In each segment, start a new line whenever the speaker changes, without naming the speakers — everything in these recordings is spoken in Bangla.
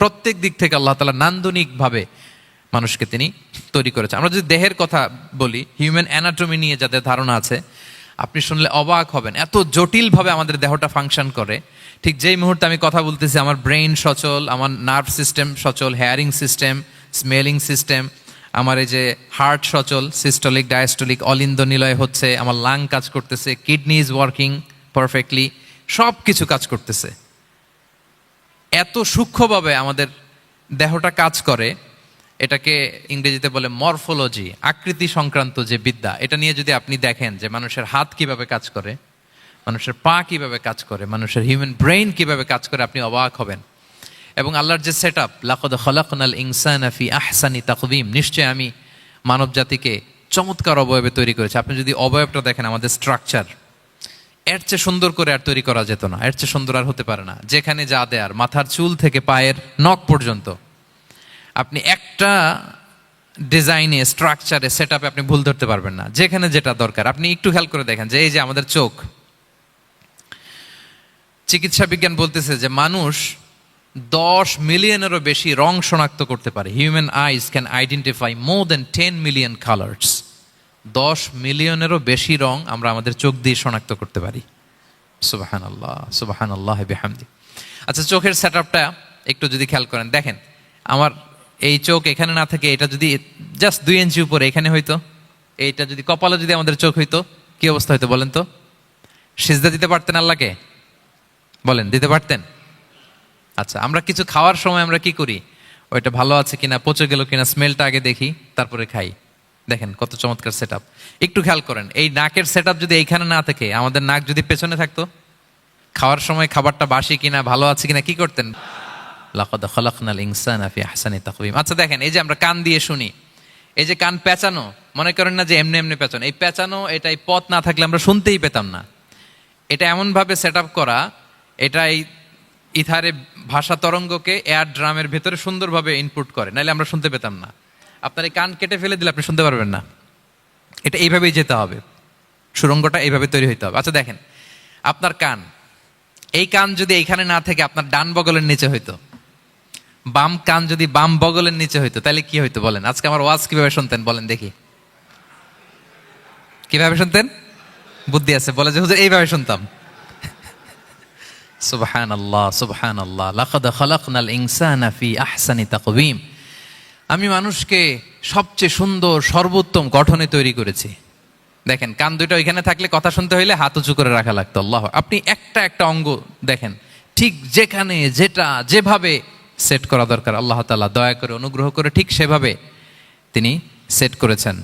প্রত্যেক দিক থেকে আল্লাহ তালা নান্দনিকভাবে মানুষকে তিনি তৈরি করেছেন। আমরা যদি দেহের কথা বলি হিউম্যান অ্যানাটমি নিয়ে যাদের ধারণা আছে, আপনি শুনলে অবাক হবেন। এত জটিলভাবে আমাদের দেহটা ফাংশন করে। ঠিক যেই মুহূর্তে আমি কথা বলতেছি, আমার ব্রেইন সচল, আমার নার্ভ সিস্টেম সচল হেয়ারিং সিস্টেম স্মেলিং সিস্টেম আমার এই যে হার্ট সচল সিস্টলিক ডায়াস্টলিক অলিন্দ নিলয় হচ্ছে, আমার লাং কাজ করতেছে কিডনি ইজ ওয়ার্কিং পারফেক্টলি সব কিছু কাজ করতেছে। এত সূক্ষ্মভাবে আমাদের দেহটা কাজ করে, এটাকে ইংরেজিতে বলে মরফোলজি, আকৃতি সংক্রান্ত যে বিদ্যা, এটা নিয়ে যদি আপনি দেখেন যে মানুষের হাত কীভাবে কাজ করে, মানুষের পা কীভাবে কাজ করে, মানুষের হিউম্যান ব্রেইন কীভাবে কাজ করে, আপনি অবাক হবেন। এবং আল্লাহর যে সেট আপ লাকদ খলাকনাল ইনসান আফি আহসানি তাকবিম নিশ্চয় আমি মানব জাতিকে চমৎকার অবয়বে তৈরি করেছি। আপনি যদি অবয়বটা দেখেন, আমাদের স্ট্রাকচার এর চেয়ে সুন্দর করে আর তৈরি করা যেত না। এর চেয়ে সুন্দর আর হতে পারে না। যেখানে যা দেয়ার, মাথার চুল থেকে পায়ের নখ পর্যন্ত। আপনি একটা ডিজাইনে স্ট্রাকচারে সেট আপনি ভুল ধরতে পারবেন না। যেখানে যেটা দরকার। আপনি একটু খেয়াল করে দেখেন যে এই যে আমাদের চোখ। চিকিৎসা বিজ্ঞান বলতেছে যে মানুষ দশ মিলিয়নেরও বেশি রং শনাক্ত করতে পারে। Human eyes can identify more than ten million colours দশ মিলিয়নেরও বেশি রং আমরা আমাদের চোখ দিয়ে শনাক্ত করতে পারি। সুবাহান আল্লাহ সুবাহান আল্লাহ বেহামদি। আচ্ছা চোখের সেট আপটা একটু যদি খেয়াল করেন। দেখেন, আমার এই চোখ এখানে না থাকে, এটা যদি জাস্ট দুই ইঞ্চি উপরে, এখানে হইতো, এইটা যদি কপালে যদি আমাদের চোখ হইতো, কি অবস্থা হইতো বলেন তো? সিজদা দিতে পারতেন আল্লাহকে? বলেন, দিতে পারতেন? আচ্ছা আমরা কিছু খাওয়ার সময় আমরা কি করি? ওইটা ভালো আছে কিনা, পচে গেল কিনা স্মেলটা আগে দেখি, তারপরে খাই। দেখেন কত চমৎকার সেট একটু খেয়াল করেন, এই নাকের সেট যদি এইখানে না থাকে, আমাদের নাক যদি পেছনে থাকতো, খাওয়ার সময় খাবারটা বাসি কিনা, ভালো আছে কিনা, কি করতেন? আচ্ছা দেখেন, এই যে আমরা কান দিয়ে শুনি, এই যে কান পেঁচানো, মনে করেন না যে এমনি এমনি পেঁচানো, এই পেঁচানো এটাই পথ না থাকলে আমরা শুনতেই পেতাম না। এটা এমনভাবে সেট আপ করা, এটা এই ইথারে ভাষা তরঙ্গকে এয়ার ড্রামের ভেতরে সুন্দরভাবে ইনপুট করে, নাহলে আমরা শুনতে পেতাম না। আপনার এই কান কেটে ফেলে দিলে আপনি শুনতে পারবেন না। এটা এইভাবেই যেতে হবে। সুরঙ্গটা এইভাবে তৈরি হইতে হবে। আচ্ছা দেখেন। আপনার কান। এই কান যদি এইখানে না থেকে আপনার ডান বগলের নিচে হইতো, বাম কান যদি বাম বগলের নিচে হইতো, তাহলে কি হইতো বলেন? আজকে আমার ওয়াজ কীভাবে শুনতেন বলেন দেখি। কীভাবে শুনতেন? বুদ্ধি আছে, বলে যে, হুজুর, এইভাবে শুনতাম। সুবহান আল্লাহ সুবহান আল্লাহ লাকাদ খালাকনাল ইনসানা ফি আহসানি তাকওয়িম। আমি মানুষকে সবচেয়ে সুন্দর, সর্বোত্তম গঠনে তৈরি করেছি। দেখেন, কান দুটো ওইখানে থাকলে কথা শুনতে হইলে হাত উঁচু করে রাখা লাগতো, আল্লাহ আপনি একটা একটা অঙ্গ দেখেন, ঠিক যেখানে, যেটা, যেভাবে সেট করা দরকার, আল্লাহ তালা দয়া করে, অনুগ্রহ করে ঠিক সেভাবে তিনি সেট করেছেন।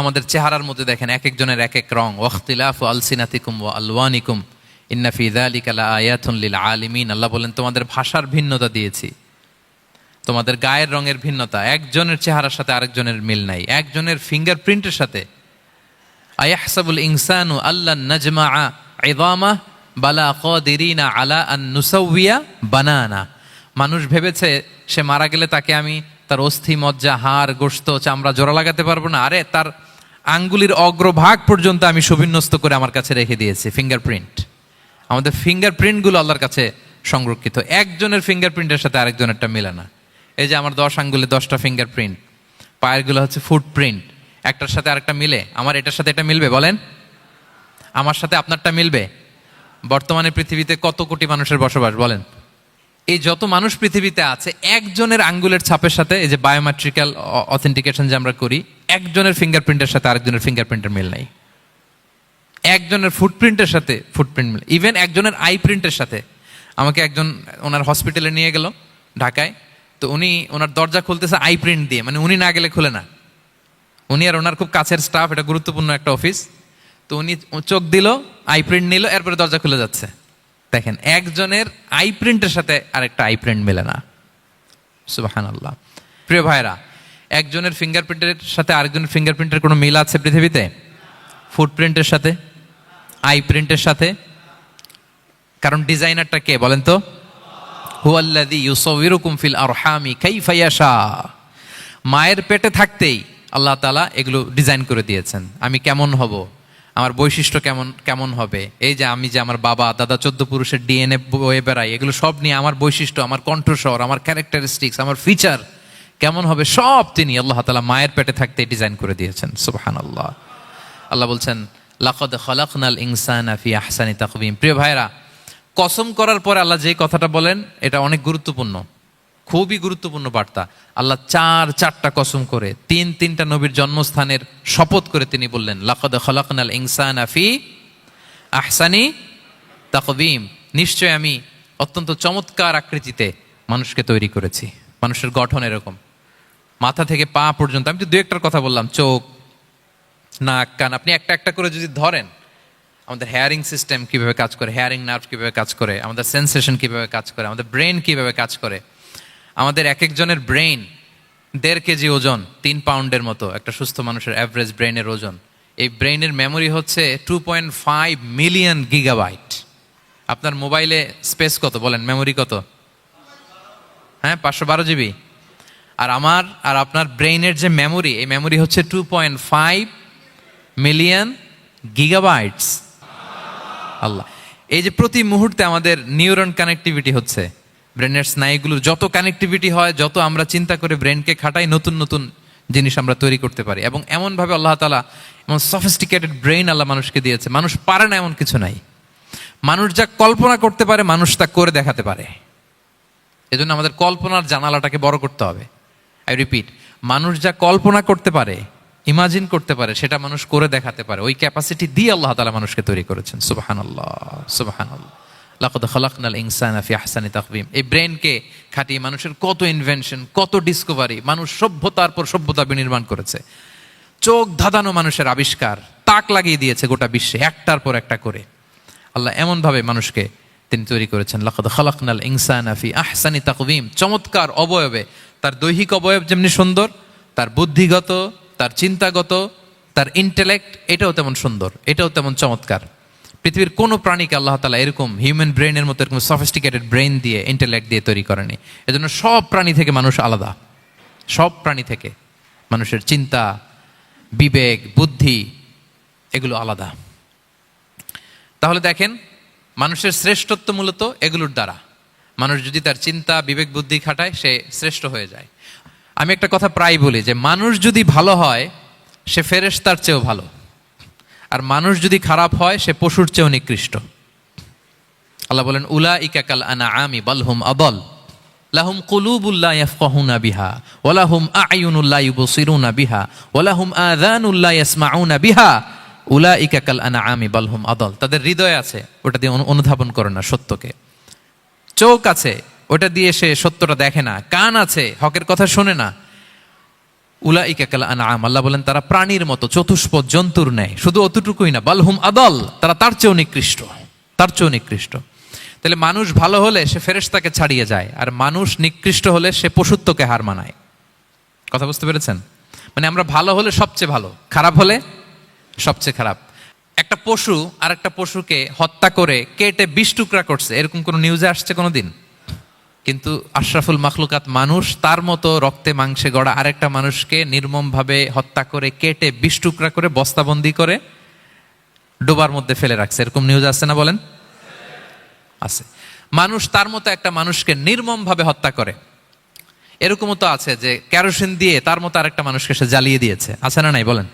আমাদের চেহারার মধ্যে দেখেন এক একজনের এক এক রং, ওয়াখতিলাফ আলসিনাতিকুম ও আলওয়ানিকুম, ইন্না ফি যালিকা লাআয়াতুন লিল আলিমিন। আল্লাহ বলেন, তোমাদের ভাষার ভিন্নতা দিয়েছি। তোমাদের গায়ের রঙের ভিন্নতা। একজনের চেহারার সাথে আরেকজনের মিল নাই। একজনের ফিঙ্গারপ্রিন্টের সাথে। আয়াহসাবুল ইনসানু আল্লাহ নাজমা ইদামা বালা কদিরিনা আলা আন নুসাউবিয়া বানানা। মানুষ ভেবেছে, সে মারা গেলে তাকে আমি তার অস্থি, মজ্জা, হাড় গোস্ত চামড়া জোড়া লাগাতে পারব না। আরে, তার আঙ্গুলির অগ্রভাগ পর্যন্ত আমি সুবিন্যস্ত করে আমার কাছে রেখে দিয়েছি ফিঙ্গারপ্রিন্ট আমাদের ফিঙ্গারপ্রিন্টগুলো আল্লাহর কাছে সংরক্ষিত। একজনের ফিঙ্গারপ্রিন্টের সাথে আরেকজনেরটা মেলে না। এই যে আমার দশ আঙ্গুলে দশটা ফিঙ্গারপ্রিন্ট পায়েরগুলো হচ্ছে ফুটপ্রিন্ট একটার সাথে আরেকটা মিলে, আমার এটার সাথে এটা মিলবে, বলেন? আমার সাথে আপনারটা মিলবে? বর্তমানে পৃথিবীতে কত কোটি মানুষের বসবাস, বলেন? এই যত মানুষ পৃথিবীতে আছে, একজনের আঙ্গুলের ছাপের সাথে, এই যে বায়োমেট্রিক্যাল অথেন্টিকেশন যে আমরা করি, একজনের ফিঙ্গারপ্রিন্টের সাথে আরেকজনের ফিঙ্গারপ্রিন্টের মিল নাই। একজনের ফুটপ্রিন্টের সাথে ফুটপ্রিন্ট মিল ইভেন একজনের আই প্রিন্টের সাথে। আমাকে একজন, ওনার হসপিটালে নিয়ে গেল, ঢাকায়। তো উনি, ওনার দরজা খুলতেছে আই প্রিন্ট দিয়ে মানে উনি না গেলে খুলে না। উনি আর ওনার খুব কাছের স্টাফ এটা গুরুত্বপূর্ণ একটা অফিস তো উনি চোখ দিল, আই প্রিন্ট নিল, এরপরে দরজা খুলে যাচ্ছে। দেখেন, একজনের আই প্রিন্টের সাথে আরেকটা আই প্রিন্ট মেলে না। সুবাহান আল্লাহ প্রিয় ভাইরা একজনের ফিঙ্গারপ্রিন্টের সাথে আরেকজনের ফিঙ্গারপ্রিন্টের কোনো মিল আছে পৃথিবীতে? ফুটপ্রিন্টের সাথে? আই প্রিন্টের সাথে? কারণ ডিজাইনারটা কে, বলেন তো? হুয়াল্লাদি ইউসবিরুকুম ফিল আরহামি কাইফা ইয়াশা। মায়ের পেটে থাকতেই আল্লাহ তালা এগুলো ডিজাইন করে দিয়েছেন। আমি কেমন হব? আমার বৈশিষ্ট্য কেমন কেমন হবে? এই যে আমি যে আমার বাবা, দাদা, চোদ্দ পুরুষের ডিএনএ বয়ে বেড়াই এগুলো সব নিয়ে আমার বৈশিষ্ট্য, আমার কণ্ঠস্বর, আমার ক্যারেক্টারিস্টিক্স, আমার ফিচার কেমন হবে? সব তিনি আল্লাহ তালা মায়ের পেটে থাকতে ডিজাইন করে দিয়েছেন। সুবহান আল্লাহ আল্লাহ বলছেন, লাকদ খলাকনাল ইনসান ফি আহসানি তাকবিম প্রিয় ভাইরা কসম করার পরে আল্লাহ যে কথাটা বলেন, এটা অনেক গুরুত্বপূর্ণ। খুবই গুরুত্বপূর্ণ বার্তা। আল্লাহ চার, চারটা কসম করে, তিন, তিনটা নবীর জন্মস্থানের শপথ করে তিনি বললেন, লাকদ খলাকনাল ইনসান আফি আহসানি তাকবিম নিশ্চয় আমি অত্যন্ত চমৎকার আকৃতিতে মানুষকে তৈরি করেছি। মানুষের গঠন এরকম। মাথা থেকে পা পর্যন্ত, আমি তো দু একটার কথা বললাম, চোখ, নাক, কান, আপনি একটা একটা করে যদি ধরেন আমাদের হেয়ারিং সিস্টেম কীভাবে কাজ করে হেয়ারিং নার্ভ কীভাবে কাজ করে, আমাদের সেন্সেশন কীভাবে কাজ করে, আমাদের ব্রেন কীভাবে কাজ করে। আমাদের এক একজনের ব্রেন দেড় কেজি ওজন, তিন পাউন্ডের মতো, একটা সুস্থ মানুষের অ্যাভারেজ ব্রেনের ওজন। এই ব্রেনের মেমোরি হচ্ছে two point five million gigabyte আপনার মোবাইলে স্পেস কত? বলেন মেমোরি কত? হ্যাঁ পাঁচশো বারো জিবি আর আমার আর আপনার ব্রেইনের যে মেমোরি এই মেমোরি হচ্ছে two point five million gigabytes আল্লাহ এই যে প্রতি মুহূর্তে আমাদের নিউরন কানেক্টিভিটি হচ্ছে, ব্রেনের স্নায়ুগুলোর যত কানেক্টিভিটি হয়, যত আমরা চিন্তা করে ব্রেনকে খাটাই, নতুন নতুন জিনিস আমরা তৈরি করতে পারি। এবং এমনভাবে আল্লাহ তালা এমন সফিস্টিকেটেড ব্রেইন আল্লাহ মানুষকে দিয়েছে। মানুষ পারে না এমন কিছু নাই। মানুষ যা কল্পনা করতে পারে, মানুষ তা করে দেখাতে পারে। এজন্য আমাদের কল্পনার জানালাটাকে বড় করতে হবে। আই রিপিট মানুষ যা কল্পনা করতে পারে ইমাজিন করতে পারে, সেটা মানুষ করে দেখাতে পারে। ওই ক্যাপাসিটি দিয়ে আল্লাহ তালা মানুষকে তৈরি করেছেন। সুবাহান আল্লাহ সুবাহান আল্লাহ লাকদ ইনসান ফি আহসানি তাকবিম। এই ব্রেনকে খাটিয়ে মানুষের কত ইনভেনশন কত ডিসকভারি মানুষ সভ্যতার পর সভ্যতা বিনির্মাণ করেছে। চোখ ধাঁধানো মানুষের আবিষ্কার, তাক লাগিয়ে দিয়েছে গোটা বিশ্বে, একটার পর একটা করে। আল্লাহ এমনভাবে মানুষকে তিনি তৈরি করেছেন। লাকাদ খালাকনাল ইনসান ফি আহসানি তাকবিম। চমৎকার অবয়বে। তার দৈহিক অবয়ব যেমনি সুন্দর, তার বুদ্ধিগত তার চিন্তাগত, তার ইন্টেলেক্ট এটাও তেমন সুন্দর, এটাও তেমন চমৎকার। পৃথিবীর কোনো প্রাণীকে আল্লাহ তালা এরকম হিউম্যান ব্রেনের মতো এরকম সফিস্টিকেটেড ব্রেন দিয়ে ইন্টেলেক্ট দিয়ে তৈরি করেনি। এজন্য সব প্রাণী থেকে মানুষ আলাদা। সব প্রাণী থেকে মানুষের চিন্তা, বিবেক, বুদ্ধি, এগুলো আলাদা। তাহলে দেখেন, মানুষের শ্রেষ্ঠত্ব মূলত এগুলোর দ্বারা। মানুষ যদি তার চিন্তা, বিবেক, বুদ্ধি খাটায়, সে শ্রেষ্ঠ হয়ে যায়। আমি একটা কথা প্রায় বলি যে মানুষ যদি ভালো হয়, সে ফেরেশতার চেয়েও ভালো। আর মানুষ যদি খারাপ হয়, সে পশুর চেয়েও নিকৃষ্ট। আল্লাহ বলেন উলা ইকাকাল আনা আমি বালহুম আবল লাহুম ইয়াফকাহুনা বিহা ওয়ালাহুম আয়ুনুল্লাহ ইউবসিরুনা বিহা ওয়ালাহুম আযানুল্লাহ ইয়াসমাউনা বিহা। উলা ইকাকাল আনা আমি বালহুম আদল। তাদের হৃদয় আছে, ওটা দিয়ে অনুধাবন করে না সত্যকে। চোখ আছে ওটা দিয়ে সে সত্যটা দেখে না। কান আছে, হকের কথা শোনে না। উলা ইকাকাল আনাম আল্লাহ বলেন, তারা প্রাণীর মতো, চতুষ্পদ, জন্তুর নেয় শুধু অতটুকুই না, বালহুম আদল, তারা তার চেয়েও নিকৃষ্ট, তার চেয়েও নিকৃষ্ট। তাহলে মানুষ ভালো হলে সে ফেরেশতাকে ছাড়িয়ে যায়, আর মানুষ নিকৃষ্ট হলে সে পশুত্বকে হার মানায়। কথা বুঝতে পেরেছেন? মানে আমরা ভালো হলে সবচেয়ে ভালো, খারাপ হলে সবচেয়ে খারাপ। একটা পশু আর একটা পশুকে হত্যা করে কেটে বিষ টুকরা করছে, এরকম কোনো নিউজে আসছে কোনো দিন কিন্তু আশরাফুল মাখলুকাত মানুষ, তার মতো রক্তে মাংসে গড়া আরেকটা মানুষকে নির্মমভাবে হত্যা করে, কেটে বিষ টুকরা করে, বস্তাবন্দি করে ডোবার মধ্যে ফেলে রাখছে। এরকম নিউজ আছে না বলেন? আছে। মানুষ তার মতো একটা মানুষকে নির্মমভাবে হত্যা করে। এরকমও তো আছে যে কেরোসিন দিয়ে তার মতো আরেকটা মানুষকে সে জ্বালিয়ে দিয়েছে। আছে না নাই? বলেন।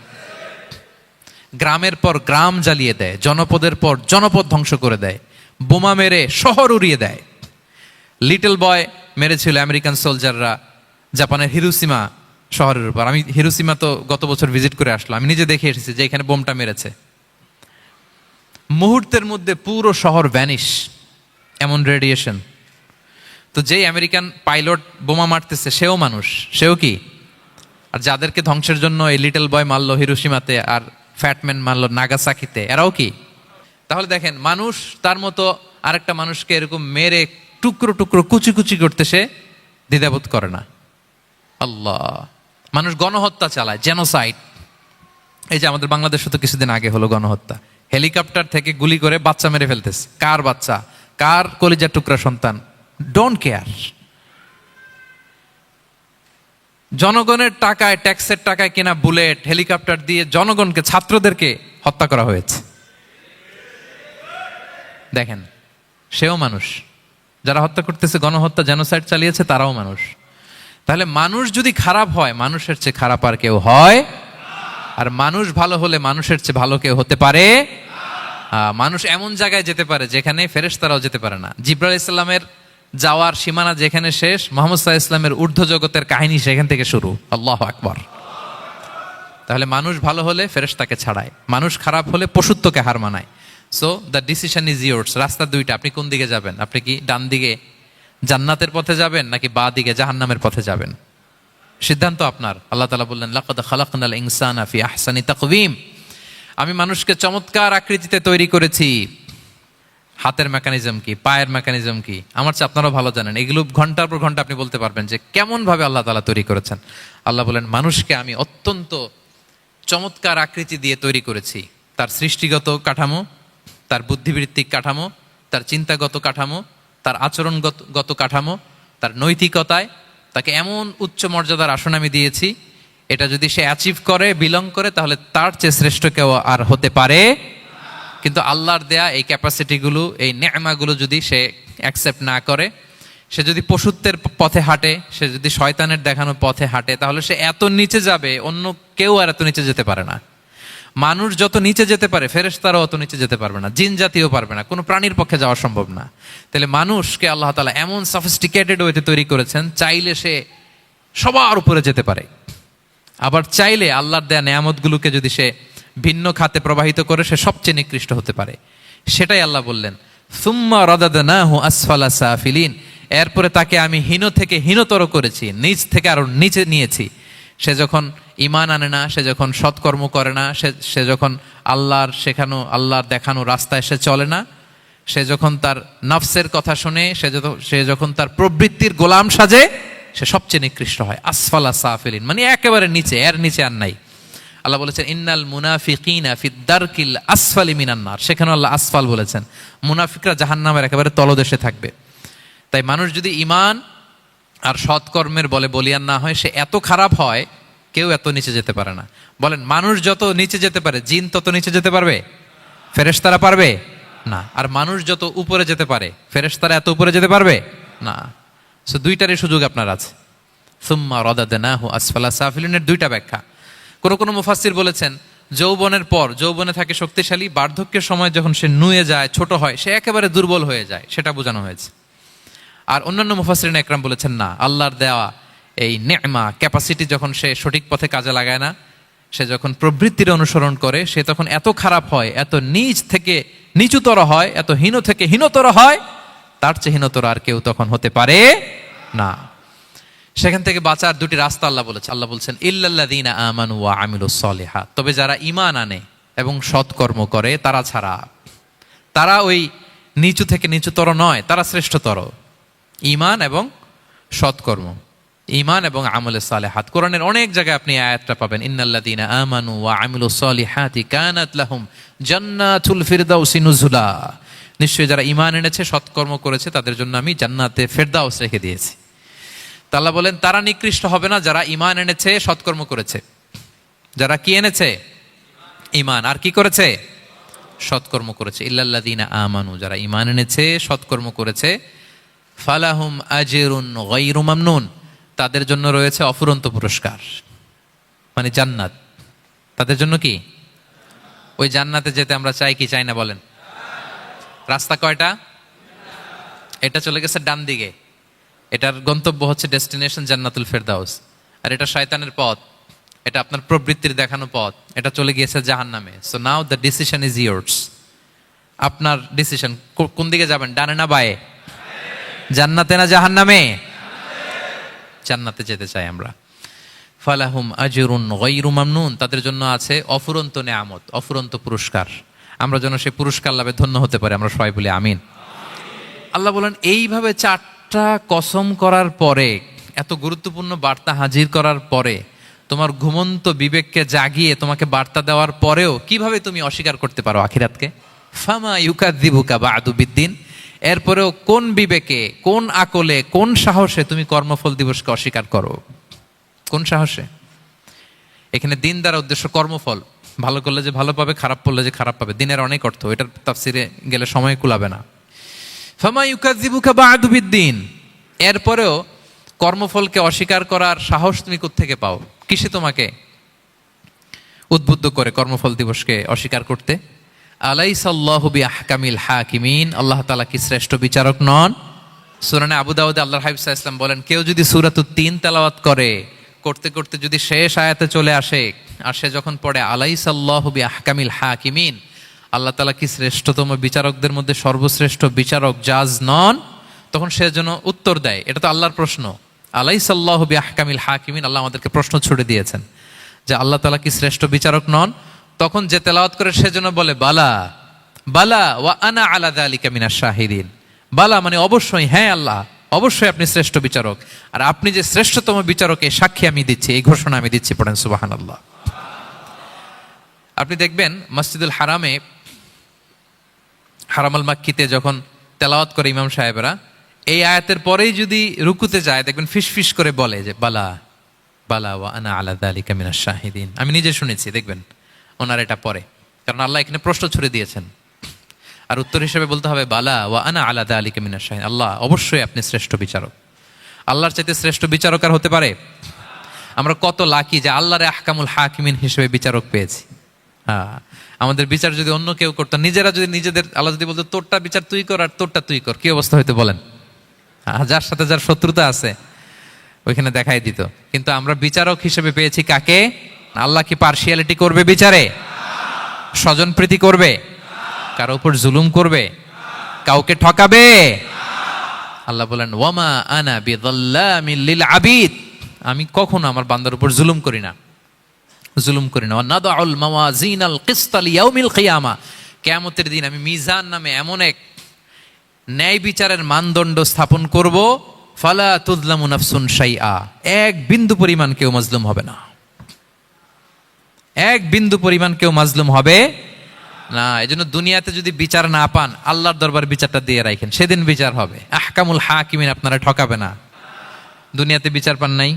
গ্রামের পর গ্রাম জ্বালিয়ে দেয়, জনপদের পর জনপদ ধ্বংস করে দেয়, বোমা মেরে শহর উড়িয়ে দেয়। লিটল বয় মেরেছিল আমেরিকান সোলজাররা জাপানের হিরুসীমা শহরের উপর। আমি হিরুসীমা তো গত বছর ভিজিট করে আসলাম। আমি নিজে দেখে এসেছি যে এখানে বোমটা মেরেছে। মুহূর্তের মধ্যে পুরো শহর ভ্যানিশ এমন রেডিয়েশন তো যেই আমেরিকান পাইলট বোমা মারতেছে, সেও মানুষ, সেও কি? আর যাদেরকে ধ্বংসের জন্য এই লিটল বয় মারলো হিরোসীমাতে আর ফ্যাটম্যান মারলো নাগাসাকিতে এরাও কি? তাহলে দেখেন, মানুষ তার মতো আরেকটা মানুষকে এরকম মেরে টুকরো টুকরো কুচি কুচি করতে সে দ্বিধাবোধ করে না। আল্লাহ। মানুষ গণহত্যা চালায় জেনোসাইড এই যে আমাদের বাংলাদেশে তো কিছুদিন আগে হলো গণহত্যা। হেলিকপ্টার থেকে গুলি করে বাচ্চা মেরে ফেলতেছে। কার বাচ্চা? কার কলিজার টুকরা সন্তান? ডোন্ট কেয়ার জনগণের টাকায় ট্যাক্সের টাকায় কেনা বুলেট হেলিকপ্টার দিয়ে জনগণকে, ছাত্রদেরকে হত্যা করা হয়েছে। দেখেন, সেও মানুষ। যারা হত্যা করতেছে, গণহত্যা জেনোসাইড চালিয়েছে, তারাও মানুষ। তাহলে মানুষ যদি খারাপ হয়, মানুষের চেয়ে খারাপ আর কেউ হয়? আর মানুষ ভালো হলে মানুষের চেয়ে ভালো কেউ হতে পারে? মানুষ এমন জায়গায় যেতে পারে যেখানে ফেরেশতারাও যেতে পারে না। জিব্রাল ইসলামের যাওয়ার সীমানা যেখানে শেষ, মোহাম্মদ সাহা ইসলামের ঊর্ধ্ব জগতের কাহিনী সেখান থেকে শুরু। আল্লাহ আকবর। তাহলে মানুষ ভালো হলে ফেরেশতাকে ছাড়ায়। মানুষ খারাপ হলে পশুত্বকে হার মানায়। So the decision is yours রাস্তা দুইটা, আপনি কোন দিকে যাবেন? আপনি কি ডান দিকে জান্নাতের পথে যাবেন, নাকি বা দিকে জাহান্নামের পথে যাবেন? সিদ্ধান্ত আপনার। আল্লাহ তালা বললেন, লাকাদ খালাকনাল ইনসানা ফি আহসানি তাকওয়িম। আমি মানুষকে চমৎকার আকৃতিতে তৈরি করেছি। হাতের মেকানিজম কি? পায়ের মেকানিজম কি? আমার চেয়ে আপনারাও ভালো জানেন। এগুলো ঘণ্টার পর ঘণ্টা আপনি বলতে পারবেন যে কেমন ভাবে আল্লাহ তালা তৈরি করেছেন। আল্লাহ বলেন, মানুষকে আমি অত্যন্ত চমৎকার আকৃতি দিয়ে তৈরি করেছি। তার সৃষ্টিগত কাঠামো তার বুদ্ধিবৃত্তিক কাঠামো, তার চিন্তাগত কাঠামো, তার আচরণগত গত কাঠামো, তার নৈতিকতায় তাকে এমন উচ্চ মর্যাদার আসন আমি দিয়েছি, এটা যদি সে অ্যাচিভ করে বিলং করে, তাহলে তার চেয়ে শ্রেষ্ঠ কেউ আর হতে পারে। কিন্তু আল্লাহর দেয়া এই ক্যাপাসিটিগুলো এই ন্যামাগুলো যদি সে অ্যাকসেপ্ট না করে, সে যদি পশুত্বের পথে হাঁটে, সে যদি শয়তানের দেখানো পথে হাঁটে, তাহলে সে এত নিচে যাবে, অন্য কেউ আর এত নিচে যেতে পারে না। মানুষ যত নিচে যেতে পারে, ফেরেশতারাও অত নিচে যেতে পারবে না, জিন জাতীয় পারবে না, কোনো প্রাণীর পক্ষে যাওয়া সম্ভব না। তাহলে মানুষকে আল্লাহ তালা এমন সফিস্টিকেটেড ওয়েতে তৈরি করেছেন, চাইলে সে সবার উপরে যেতে পারে। আবার চাইলে আল্লাহর দেয়া নেয়ামতগুলোকে যদি সে ভিন্ন খাতে প্রবাহিত করে, সে সবচেয়ে নিকৃষ্ট হতে পারে। সেটাই আল্লাহ বললেন, সুম্মা রদাদনাহু আসফালা সাফিলিন। এরপরে তাকে আমি হীন থেকে হীনতর করেছি নিচ থেকে আরও নিচে নিয়েছি। সে যখন ইমান আনে না, সে যখন সৎকর্ম করে না, সে সে যখন আল্লাহর শেখানো, আল্লাহর দেখানো রাস্তায় সে চলে না, সে যখন তার নফসের কথা শুনে, সে যত, সে যখন তার প্রবৃত্তির গোলাম সাজে, সে সবচেয়ে নিকৃষ্ট হয়। আসফালা সাফিলিন মানে একেবারে নিচে, এর নিচে আর নাই। আল্লাহ বলেছেন, ইন্নাল মুনাফিকিনা ফিদ্দারকিল আসফালি মিনান্নার সেখানে আল্লাহ আসফাল বলেছেন। মুনাফিকরা জাহান্নামের একেবারে তলদেশে থাকবে। তাই মানুষ যদি ইমান আর সৎকর্মের বলে বলিয়ান না হয়, সে এত খারাপ হয় কেউ এত নিচে যেতে পারে না। বলেন, মানুষ যত নিচে যেতে পারে, জিন তত নিচে যেতে পারবে? ফেরেশতারা পারবে? না। আর মানুষ যত উপরে যেতে পারে, ফেরেশতারা এত উপরে যেতে পারবে? না। সো দুইটারই সুযোগ আপনার আছে। সুম্মা রদাদনাহু আসফালা সাফিলিনের দুইটা ব্যাখ্যা। কোন কোনো মুফাসসির বলেছেন, যৌবনের পর, যৌবনে থাকে শক্তিশালী, বার্ধক্যের সময় যখন সে নুয়ে যায়, ছোট হয়, সে একেবারে দুর্বল হয়ে যায়, সেটা বোঝানো হয়েছে। আর অন্যান্য মুফাসরিন একরাম বলেছেন, না, আল্লাহর দেওয়া এই নেমা ক্যাপাসিটি যখন সে সঠিক পথে কাজে লাগায় না, সে যখন প্রবৃত্তির অনুসরণ করে, সে তখন এত খারাপ হয়, এত নিচ থেকে নিচুতর হয়, এত হীন থেকে হীনতর হয়, তার চেয়ে হীনতর আর কেউ তখন হতে পারে না। সেখান থেকে বাঁচার দুটি রাস্তা আল্লাহ বলেছে। আল্লাহ বলছেন, ইল্লাল্লাযীনা আমানু ওয়া আমিলুস সলিহাত তবে যারা ঈমান আনে এবং সৎকর্ম করে, তারা ছাড়া। তারা ওই নিচু থেকে নিচুতর নয়, তারা শ্রেষ্ঠতর। ঈমান এবং সৎকর্ম। ঈমান এবং আমলে সালেহাত। কোরআনের অনেক জায়গায় আপনি আয়াতটা পাবেন, ইন্নাল্লাযীনা আমানু ওয়া আমিলুস সলিহাতি কানাত লাহুম জান্নাতুল ফিরদাউসি নুজুলা। নিশ্চয়ই যারা ইমান এনেছে, সৎকর্ম করেছে, তাদের জন্য আমি জান্নাতে ফেরদাউস রেখে দিয়েছি। তা আল্লাহ বলেন, তারা নিকৃষ্ট হবে না যারা ইমান এনেছে, সৎকর্ম করেছে। যারা কি এনেছে? ইমান আর কি করেছে? সৎকর্ম করেছে। ইল্লাল্লাযীনা আমানু, যারা ইমান এনেছে, সৎকর্ম করেছে, ফালাহুম আজরুন গায়রু মামনুন। তাদের জন্য রয়েছে অফুরন্ত পুরস্কার। মানে জান্নাত। তাদের জন্য কি? ওই জান্নাতে যেতে আমরা চাই কি চাই না বলেন। রাস্তা কয়টা? এটা চলে গেছে ডান দিকে। এটার গন্তব্য হচ্ছে ডেস্টিনেশন জান্নাতুল ফেরদাউস। আর এটা শয়তানের পথ। এটা আপনার প্রবৃত্তির দেখানো পথ। এটা চলে গিয়েছে জাহান নামে so now the decision is yours আপনার ডিসিশন কোন দিকে যাবেন? ডানে না বায়ে? জান্নাতে না জাহান নামে জান্নাতে যেতে চাই আমরা। ফালাহুম আজরুন গৈরু মামনুন, তাদের জন্য আছে অফুরন্ত নেয়ামত, অফুরন্ত পুরস্কার। আমরা যেন সেই পুরস্কার লাভে ধন্য হতে পারি, আমরা সবাই বলি আমিন। আল্লাহ বলেন, এইভাবে চারটা কসম করার পরে, এত গুরুত্বপূর্ণ বার্তা হাজির করার পরে, তোমার ঘুমন্ত বিবেককে জাগিয়ে তোমাকে বার্তা দেওয়ার পরেও কীভাবে তুমি অস্বীকার করতে পারো আখিরাতকে? ফামা ইউকাদিবুকা বা আদুবিদ্দিন এরপরেও কোন বিবেকে, কোন আকলে, কোন সাহসে তুমি কর্মফল দিবসকে অস্বীকার করো? কোন সাহসে? এখানে দিন দ্বারা উদ্দেশ্য কর্মফল। ভালো করলে যে ভালো পাবে, খারাপ করলে যে খারাপ পাবে। দিনের অনেক অর্থ, এটার তাফসিরে গেলে সময় কুলাবে না। ফামা ইউকাজিবুকা বা'দু বিদ্দিন। এরপরেও কর্মফলকে অস্বীকার করার সাহস তুমি থেকে পাও? কিসে তোমাকে উদ্বুদ্ধ করে কর্মফল দিবসকে অস্বীকার করতে? আলাইসাল্লাহবি আহকামিল হাকিমিন। আল্লাহ তালা কি শ্রেষ্ঠ বিচারক নন? সুরানে আবু দাউদ আল্লাহ হাবিবসা ইসলাম বলেন, কেউ যদি সুরাতু তিন তেলাওয়াত করে, করতে করতে যদি শেষ আয়াতে চলে আসে, আর সে যখন পড়ে আলাইসাল্লাহবি আহকামিল হাকিমিন, আল্লাহ তালা কি শ্রেষ্ঠতম বিচারকদের মধ্যে সর্বশ্রেষ্ঠ বিচারক জাজ নন? তখন সে যেন উত্তর দেয়। এটা তো আল্লাহর প্রশ্ন। আলাইসাল্লাহবি আহকামিল হাকিমিন, আল্লাহ আমাদেরকে প্রশ্ন ছুড়ে দিয়েছেন যে আল্লাহ তালা কি শ্রেষ্ঠ বিচারক নন? তখন যে তেলাওয়াত করে সে যেন বলে, বালা বালা ওয়া আনা আলাদা আলী কামিনা শাহিদিন। বালা মানে অবশ্যই হ্যাঁ আল্লাহ, অবশ্যই আপনি শ্রেষ্ঠ বিচারক। আর আপনি যে শ্রেষ্ঠতম বিচারকে সাক্ষী আমি দিচ্ছি, এই ঘোষণা আমি দিচ্ছি পড়েন সুবাহান আল্লাহ আপনি দেখবেন মসজিদুল হারামে, হারামাল মাক্কিতে যখন তেলাওয়াত করে ইমাম সাহেবরা, এই আয়াতের পরেই যদি রুকুতে যায়, দেখবেন ফিস ফিস করে বলে যে, বালা বালা ওয়া আনা আলাদা আলী কামিনা শাহিদিন। আমি নিজে শুনেছি, দেখবেন। ওনার এটা পরে। কারণ আল্লাহ এখানে প্রশ্ন ছুড়ে দিয়েছেন। আর উত্তর হিসেবে বলতে হবে বালা ওয়া আনা আলাদা আলী কামিনা শাহিদ আল্লাহ অবশ্যই আপনি শ্রেষ্ঠ বিচারক। আল্লাহর চাইতে শ্রেষ্ঠ বিচারক আর হতে পারে? আমরা কত লাকি যে আল্লাহর আহকামুল হাকিমিন হিসেবে বিচারক পেয়েছি। হ্যাঁ আমাদের বিচার যদি অন্য কেউ করতো নিজেরা যদি নিজেদের আল্লাহ যদি বলতো তোরটা বিচার তুই কর আর তোরটা তুই কর। কি অবস্থা হয়তো বলেন? হ্যাঁ, যার সাথে যার শত্রুতা আছে ওইখানে দেখাই দিত। কিন্তু আমরা বিচারক হিসেবে পেয়েছি কাকে? আল্লাহ কি পার্সিয়ালিটি করবে বিচারে? স্বজন প্রীতি করবে? কারও উপর জুলুম করবে? কাউকে ঠকাবে? আল্লাহ বলেন, ওয়ামা আনা বিদাল্লামিল লিল আবিদ। আমি কখনো আমার বান্দার উপর জুলুম করি না। জুলুম করি না। নাদাউল মাওয়াজিন আল কিসতাল ইয়াউমিল কিয়ামা। কিয়ামতের দিন আমি মিজান নামে এমন এক ন্যায় বিচারের মানদণ্ড স্থাপন করব, ফালা তুদলামু নাফসুন শাইআ। এক বিন্দু পরিমাণ কেউ মাজলুম হবে না। এক বিন্দু পরিমাণ কেউ মাজলুম হবে না। এই জন্য দুনিয়াতে যদি বিচার না পান, আল্লাহর দরবার বিচারটা দিয়ে রাখেন। সেদিন বিচার হবে। আহকামুল হাকিমিন আপনারা ঠকাবে না। দুনিয়াতে বিচার পান নাই,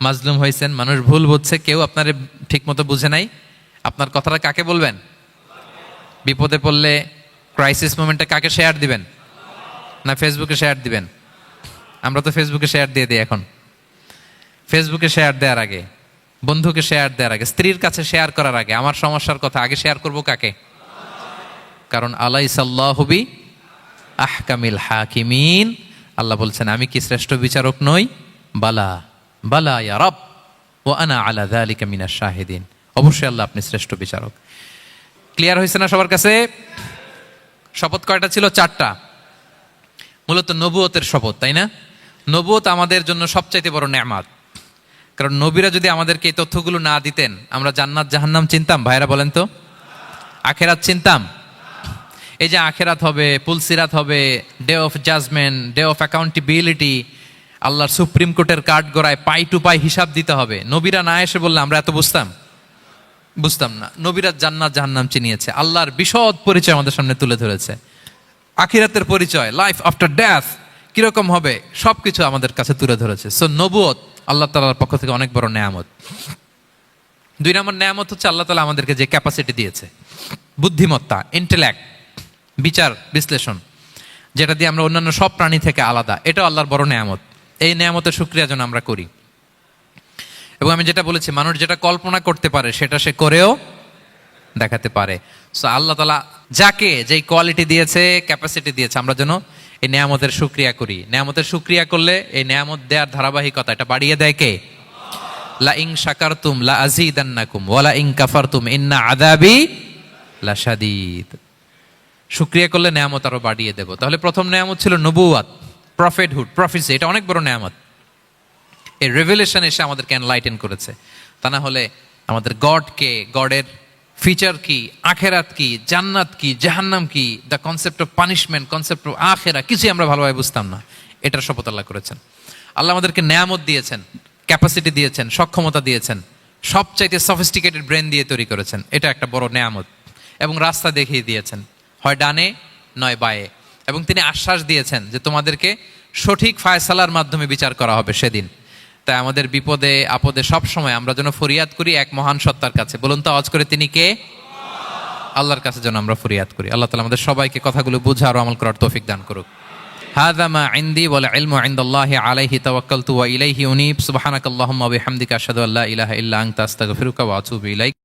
মাজলুম হয়েছেন, মানুষ ভুল বুঝছে, কেউ আপনার ঠিক মতো বুঝে নাই। আপনার কথাটা কাকে বলবেন? বিপদে পড়লে ক্রাইসিস মোমেন্টে কাকে শেয়ার দিবেন? না ফেসবুকে শেয়ার দিবেন? আমরা তো ফেসবুকে শেয়ার দিয়ে দিই এখন। ফেসবুকে শেয়ার দেওয়ার আগে। বন্ধুকে শেয়ার দেওয়ার আগে, স্ত্রীর কাছে শেয়ার করার আগে, আমার সমস্যার কথা আগে শেয়ার করব কাকে? কারণ আলাই সাল্লাহবি আহকামিল হাকিমিন। আল্লাহ বলছেন, আমি কি শ্রেষ্ঠ বিচারক নই? বালা বালা ইয়া রব ও আনা আলা যালিকা মিনাশ শাহিদিন। অবশ্যই আল্লাহ আপনি শ্রেষ্ঠ বিচারক। ক্লিয়ার হয়েছে না সবার কাছে? শপথ কয়টা ছিল? চারটা। মূলত নবুয়তের শপথ, তাই না? নবুয়ত আমাদের জন্য সবচাইতে বড় নেয়ামাত। কারণ নবীরা যদি আমাদেরকে এই তথ্যগুলো না দিতেন, আমরা জান্নাত জাহান্নাম চিনতাম। ভাইরা বলেন তো? আখেরাত চিনতাম। এই যে আখেরাত হবে, পুলসিরাত হবে day of judgement day of accountability আল্লাহর সুপ্রিম কোর্টের কাঠ গড়ায় পাই টু পাই হিসাব দিতে হবে। নবীরা না এসে বললে আমরা এত বুঝতাম? বুঝতাম না। নবীরা জান্নাত জাহান্নাম চিনিয়েছে। আল্লাহর বিশদ পরিচয় আমাদের সামনে তুলে ধরেছে। আখিরাতের পরিচয় লাইফ আফটার ডেথ কীরকম হবে, সবকিছু আমাদের কাছে তুলে ধরেছে। সো নবুয়ত আল্লাহ তালার পক্ষ থেকে অনেক বড় নেয়ামত। দুই নম্বর নেয়ামত হচ্ছে আল্লাহ তালা আমাদেরকে যে ক্যাপাসিটি দিয়েছে। বুদ্ধিমত্তা ইন্টেলেক্ট বিচার, বিশ্লেষণ, যেটা দিয়ে আমরা অন্যান্য সব প্রাণী থেকে আলাদা। এটাও আল্লাহর বড় নেয়ামত। এই নেয়ামতের সুক্রিয়া যেন আমরা করি। এবং আমি যেটা বলেছি, মানুষ যেটা কল্পনা করতে পারে, সেটা সে করেও দেখাতে পারে। সো আল্লাহ তালা যাকে যেই কোয়ালিটি দিয়েছে ক্যাপাসিটি দিয়েছে, আমরা যেন এই নেয়ামতের সুক্রিয়া করি। নেয়ামতের সুক্রিয়া করলে এই নেয়ামত দেওয়ার ধারাবাহিকতা, এটা বাড়িয়ে দেয় কে? লা ইং শাকারতুম লা আজিদান্নাকুম ওয়ালা ইং কাফারতুম ইন্না আদাবি লা শাদীদ শুক্রিয়া করলে নেয়ামত আরও বাড়িয়ে দেব। তাহলে প্রথম নেয়ামত ছিল নবুয়াত প্রফেটহুড প্রফিসি এটা অনেক বড় নেয়ামত। এই রেভেলেশন এসে আমাদেরকে এনলাইটেন করেছে। তা না হলে আমাদের গডকে গডের ফিচার কি, আখেরাত কি, জান্নাত কি, জাহান্নাম কি the concept of punishment concept of আখেরা, কিছুই আমরা ভালোভাবে বুঝতাম না। এটার শপথ আল্লাহ করেছেন। আল্লাহ আমাদেরকে নেয়ামত দিয়েছেন ক্যাপাসিটি দিয়েছেন, সক্ষমতা দিয়েছেন, সবচাইতে সফিস্টিকেটেড ব্রেন দিয়ে তৈরি করেছেন। এটা একটা বড় নেয়ামত এবং রাস্তা দেখিয়ে দিয়েছেন। হয় ডানে, নয় বায়ে। এবং তিনি আশ্বাস দিয়েছেন যে তোমাদেরকে সঠিক ফায়সালার মাধ্যমে বিচার করা হবে সেদিন। তাই আমাদের বিপদে আপদে সব সময় আমরা যেন ফরিয়াদ করি এক মহান সত্তার কাছে বলুন তো আওয়াজ করে তিনি কে আল্লাহর কাছে যেন আমরা ফরিয়াদ করি আল্লাহ তালা আমাদের সবাইকে কথাগুলো বুঝা আর আমল করার তৌফিক দান করুক هذا ما عندي والعلم عند الله عليه توكلت وإليه أنيب سبحانك اللهم وبحمدك أشهد أن لا إله إلا أنت أستغفرك وأتوب إليك